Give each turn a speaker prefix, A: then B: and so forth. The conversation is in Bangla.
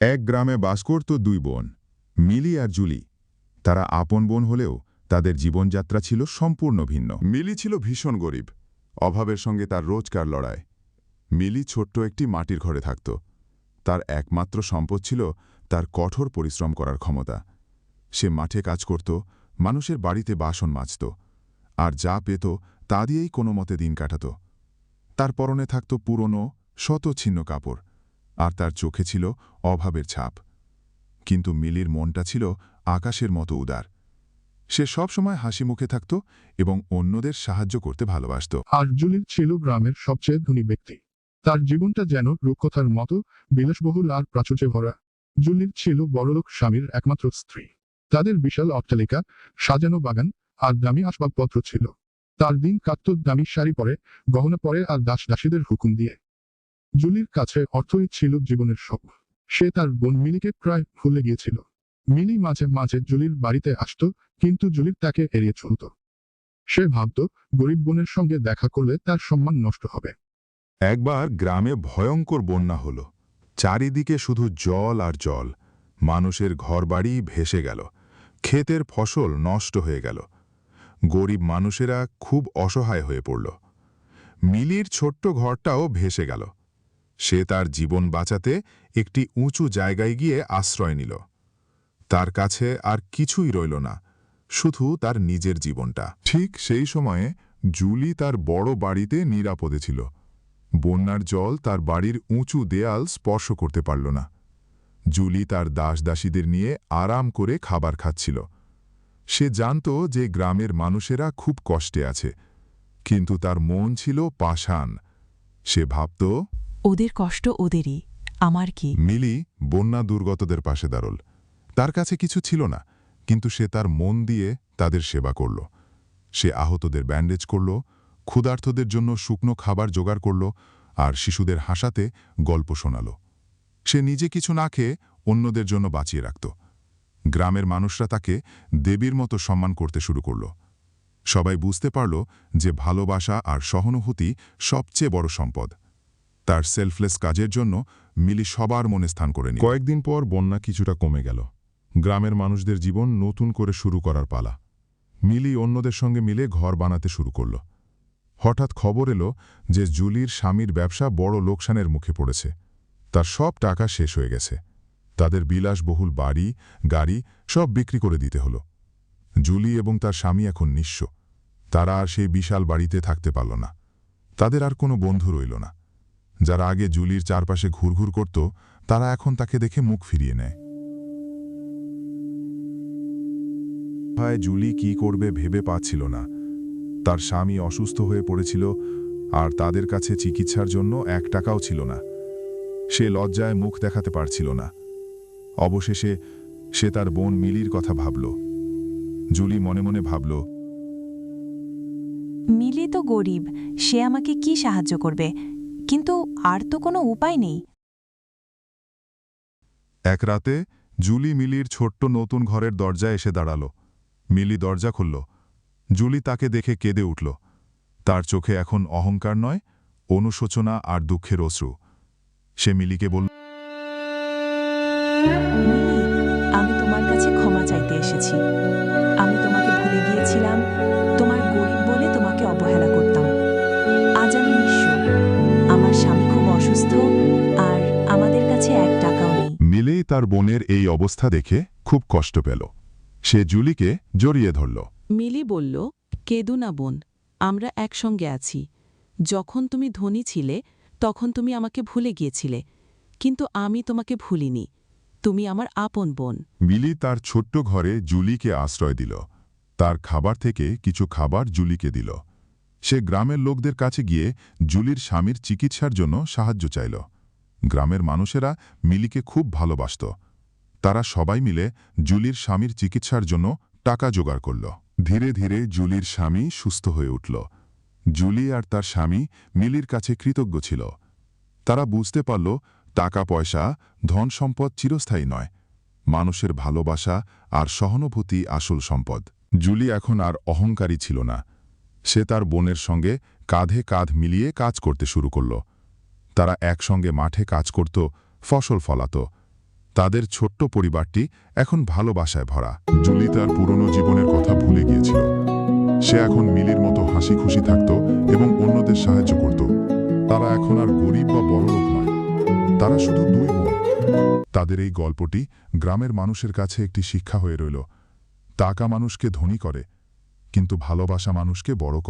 A: এক গ্রামে বাস করত দুই বোন, মিলি আর জুলি। তারা আপন বোন হলেও তাদের জীবনযাত্রা ছিল সম্পূর্ণ ভিন্ন। মিলি ছিল ভীষণ গরিব, অভাবের সঙ্গে তার রোজকার লড়াই। মিলি ছোট্ট একটি মাটির ঘরে থাকত। তার একমাত্র সম্পদ ছিল তার কঠোর পরিশ্রম করার ক্ষমতা। সে মাঠে কাজ করত, মানুষের বাড়িতে বাসন মাজত, আর যা পেত তা দিয়েই কোনো মতে দিন কাটাত। তার পরনে থাকত পুরনো শত ছিন্ন কাপড় আর তার চোখে ছিল অভাবের ছাপ। কিন্তু মিলির মনটা ছিল আকাশের মতো উদার। সে সবসময় হাসি মুখে থাকত এবং অন্যদের সাহায্য করতে ভালোবাসত।
B: আর জুলির ছিল গ্রামের সবচেয়ে ধনী ব্যক্তি। তার জীবনটা যেন রূপকথার মতো বিলাসবহুল আর প্রাচুর্যে ভরা। জুলির ছিল বড়লোক স্বামীর একমাত্র স্ত্রী। তাদের বিশাল অট্টালিকা, সাজানো বাগান আর দামি আসবাবপত্র ছিল। তার দিন কাটত দামি শাড়ি পরে, গহনা পরে আর দাস দাসীদের হুকুম দিয়ে। জুলির কাছে অর্থই ছিল জীবনের সব সে তার বোন মিলিকে প্রায় ভুলে গিয়েছিল। মিলি মাঝে মাঝে জুলির বাড়িতে আসত, কিন্তু জুলির তাকে এড়িয়ে চলত। সে ভাবত, গরিব বোনের সঙ্গে দেখা করলে তার সম্মান নষ্ট হবে।
A: একবার গ্রামে ভয়ঙ্কর বন্যা হল। চারিদিকে শুধু জল আর জল। মানুষের ঘরবাড়ি ভেসে গেল। ক্ষেতের ফসল নষ্ট হয়ে গেল। গরিব মানুষেরা খুব অসহায় হয়ে পড়ল। মিলির ছোট্ট ঘরটাও ভেসে গেল। সে তার জীবন বাঁচাতে একটি উঁচু জায়গায় গিয়ে আশ্রয় নিল। তার কাছে আর কিছুই রইল না, শুধু তার নিজের জীবনটা। ঠিক সেই সময়ে জুলি তার বড় বাড়িতে নিরাপদে ছিল। বন্যার জল তার বাড়ির উঁচু দেয়াল স্পর্শ করতে পারল না। জুলি তার দাস দাসীদের নিয়ে আরাম করে খাবার খাচ্ছিল। সে জানত যে গ্রামের মানুষেরা খুব কষ্টে আছে, কিন্তু তার মন ছিল পাষাণ। সে ভাবত
C: ওদের কষ্ট ওদেরই, আমার কি?
A: মিলি বন্যা দুর্গতদের পাশে দাঁড়ল। তার কাছে কিছু ছিল না, কিন্তু সে তার মন দিয়ে তাদের সেবা করল। সে আহতদের ব্যান্ডেজ করল, ক্ষুধার্তদের জন্য শুকনো খাবার জোগাড় করল আর শিশুদের হাসাতে গল্প শোনাল। সে নিজে কিছু না খেয়ে অন্যদের জন্য বাঁচিয়ে রাখত। গ্রামের মানুষরা তাকে দেবীর মতো সম্মান করতে শুরু করল। সবাই বুঝতে পারল যে ভালোবাসা আর সহানুভূতি সবচেয়ে বড় সম্পদ। তার সেলফলেস কাজের জন্য মিলি সবার মনে স্থান করে নি কয়েকদিন পর বন্যা কিছুটা কমে গেল। গ্রামের মানুষদের জীবন নতুন করে শুরু করার পালা। মিলি অন্যদের সঙ্গে মিলে ঘর বানাতে শুরু করল। হঠাৎ খবর এলো যে জুলির স্বামীর ব্যবসা বড় লোকসানের মুখে পড়েছে। তার সব টাকা শেষ হয়ে গেছে। তাদের বিলাসবহুল বাড়ি, গাড়ি সব বিক্রি করে দিতে হলো। জুলি এবং তার স্বামী এখন নিঃস্ব। তারা আর সেই বিশাল বাড়িতে থাকতে পারল না। তাদের আর কোনো বন্ধু রইল না। যারা আগে জুলির চারপাশে ঘুরঘুর করত, তারা এখন তাকে দেখে মুখ ফিরিয়ে নেয়। ভাই, জুলি কি করবে ভেবে পাচ্ছিল না। তার স্বামী অসুস্থ হয়ে পড়েছিল আর তাদের কাছে চিকিৎসার জন্য এক টাকাও ছিল না। সে লজ্জায় মুখ দেখাতে পারছিল না। অবশেষে সে তার বোন মিলির কথা ভাবল। জুলি মনে মনে ভাবল,
C: মিলি তো গরিব, সে আমাকে কি সাহায্য করবে? কিন্তু আর তো কোনো উপায় নেই।
A: এক রাতে জুলি মিলির ছোট্ট নতুন ঘরের দরজায় এসে দাঁড়াল। মিলি দরজা খুলল। জুলি তাকে দেখে কেঁদে উঠল। তার চোখে এখন অহংকার নয় অনুশোচনা আর দুঃখের অশ্রু। সে মিলিকে বলল
C: আমি তোমার কাছে ক্ষমা চাইতে এসেছি।
A: তার বোনের এই অবস্থা দেখে খুব কষ্ট পেল। সে জুলিকে জড়িয়ে ধরল।
D: মিলি বলল কেদু না বোন আমরা একসঙ্গে আছি। যখন তুমি ধনী ছিলে তখন তুমি আমাকে ভুলে গিয়েছিলে। কিন্তু আমি তোমাকে ভুলিনি। তুমি আমার আপন বোন।
A: মিলি তার ছোট্ট ঘরে জুলিকে আশ্রয় দিল। তার খাবার থেকে কিছু খাবার জুলিকে দিল। সে গ্রামের লোকদের কাছে গিয়ে জুলির স্বামীর চিকিৎসার জন্য সাহায্য চাইল। গ্রামের মানুষেরা মিলিকে খুব ভালোবাসত। তারা সবাই মিলে জুলির স্বামীর চিকিৎসার জন্য টাকা জোগাড় করল। ধীরে ধীরে জুলির স্বামী সুস্থ হয়ে উঠল। জুলি আর তার স্বামী মিলির কাছে কৃতজ্ঞ ছিল। তারা বুঝতে পারল টাকা পয়সা ধন সম্পদ চিরস্থায়ী নয়। মানুষের ভালোবাসা আর সহানুভূতি আসল সম্পদ। জুলি এখন আর অহংকারী ছিল না। সে তার বোনের সঙ্গে কাঁধে কাঁধ মিলিয়ে কাজ করতে শুরু করল। তারা একসঙ্গে মাঠে কাজ করত, ফসল ফলাত। তাদের ছোট্ট পরিবারটি এখন ভালোবাসায় ভরা। জুলি তার পুরনো জীবনের কথা ভুলে গিয়েছিল। সে এখন মিলির মতো হাসি খুশি থাকত এবং অন্যদের সাহায্য করত। তারা এখন আর গরিব বা বড়লোক নয়। তারা শুধু দুই বোন। তাদের এই গল্পটি গ্রামের মানুষের কাছে একটি শিক্ষা হয়ে রইল। টাকা মানুষকে ধনী করে, কিন্তু ভালোবাসা মানুষকে বড় করে।